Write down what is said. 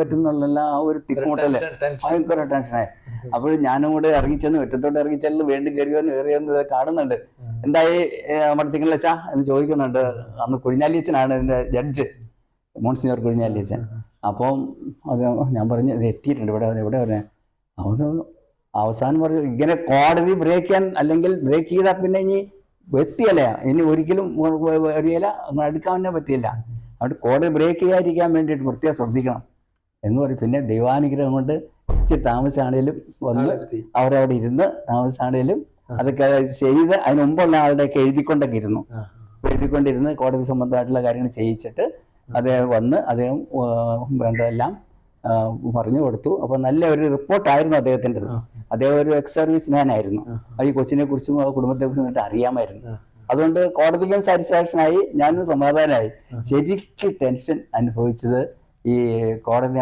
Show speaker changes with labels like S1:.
S1: പറ്റുന്നുള്ള ആ ഒരു തിക്കുമുട്ടൽ ഭയങ്കര ടെൻഷനായി. അപ്പോൾ ഞാനും കൂടെ ഇറങ്ങിച്ചെന്ന് വെറ്റത്തോട്ട് ഇറങ്ങിച്ചെന്ന് വേണ്ടി കയറിയോന്ന് കയറിയോന്ന് കാണുന്നുണ്ട്. എന്തായി മടത്തിങ്ങൾ അച്ഛാ എന്ന് ചോദിക്കുന്നുണ്ട്. അന്ന് കുഴിഞ്ഞാലിയച്ചനാണ് ഇതിന്റെ ജഡ്ജ് മോൺസിനോർ കുഴിഞ്ഞാലിയച്ചൻ അപ്പം അത് ഞാൻ പറഞ്ഞു ഇത് എത്തിയിട്ടുണ്ട് ഇവിടെ ഇവിടെ പറഞ്ഞ അവന് അവസാനം പറഞ്ഞു ഇങ്ങനെ കോടതി ബ്രേക്ക് ചെയ്യാൻ അല്ലെങ്കിൽ ബ്രേക്ക് ചെയ്താൽ പിന്നെ ഇനി എത്തിയല്ല. ഇനി ഒരിക്കലും അറിയില്ല അങ്ങനെ അടുക്കാൻ തന്നെ പറ്റിയില്ല അവിടെ കോടതി ബ്രേക്ക് ചെയ്യാതിരിക്കാൻ വേണ്ടിയിട്ട് പ്രത്യേകം ശ്രദ്ധിക്കണം. എന്ന് പറയും. പിന്നെ ദൈവാനുഗ്രഹം കൊണ്ട് ഇച്ചിരി താമസിച്ചാണേലും വന്ന് അവരവിടെ ഇരുന്ന് താമസിച്ചാണേലും അതൊക്കെ ചെയ്ത് അതിന് മുമ്പുള്ള ആളുടെയൊക്കെ എഴുതിക്കൊണ്ടൊക്കെ ഇരുന്നു. എഴുതിക്കൊണ്ടിരുന്ന് കോടതി സംബന്ധമായിട്ടുള്ള കാര്യങ്ങൾ ചെയ്യിച്ചിട്ട് അദ്ദേഹം വന്ന് അദ്ദേഹം വേണ്ടതെല്ലാം പറഞ്ഞു കൊടുത്തു. അപ്പൊ നല്ല ഒരു റിപ്പോർട്ടായിരുന്നു അദ്ദേഹത്തിന്റെ അദ്ദേഹം ഒരു എക്സ് സർവീസ് മാൻ ആയിരുന്നു. ഈ കൊച്ചിനെ കുറിച്ചും കുടുംബത്തെ കുറിച്ചും അറിയാമായിരുന്നു. അതുകൊണ്ട് കോടതിയിലും സാറ്റിസ്ഫാക്ഷൻ ആയി. ഞാനും സമാധാനമായി ശരിക്കും ടെൻഷൻ അനുഭവിച്ചത് ഈ കോടതി